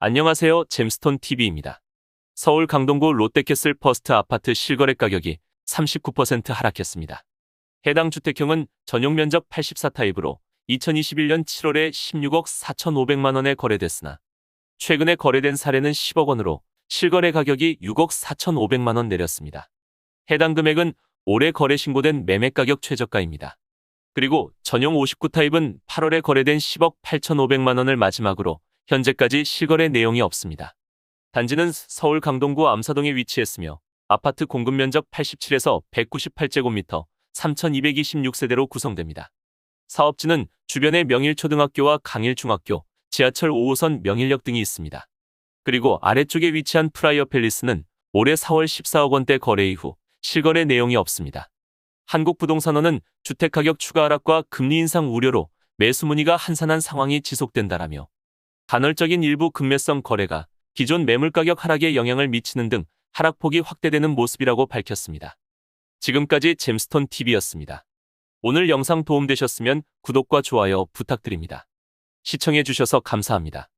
안녕하세요. 잼스톤 TV입니다. 서울 강동구 롯데캐슬 퍼스트 아파트 실거래 가격이 39% 하락했습니다. 해당 주택형은 전용 면적 84타입으로 2021년 7월에 16억 4,500만 원에 거래됐으나 최근에 거래된 사례는 10억 원으로 실거래 가격이 6억 4,500만 원 내렸습니다. 해당 금액은 올해 거래 신고된 매매 가격 최저가입니다. 그리고 전용 59타입은 8월에 거래된 10억 8,500만 원을 마지막으로 현재까지 실거래 내용이 없습니다. 단지는 서울 강동구 암사동에 위치했으며 아파트 공급 면적 87에서 198제곱미터 3,226세대로 구성됩니다. 사업지는 주변에 명일초등학교와 강일중학교, 지하철 5호선 명일역 등이 있습니다. 그리고 아래쪽에 위치한 프라이어 팰리스는 올해 4월 14억 원대 거래 이후 실거래 내용이 없습니다. 한국부동산원은 주택가격 추가 하락과 금리 인상 우려로 매수 문의가 한산한 상황이 지속된다라며 간헐적인 일부 급매성 거래가 기존 매물가격 하락에 영향을 미치는 등 하락폭이 확대되는 모습이라고 밝혔습니다. 지금까지 잼스톤 TV였습니다. 오늘 영상 도움되셨으면 구독과 좋아요 부탁드립니다. 시청해주셔서 감사합니다.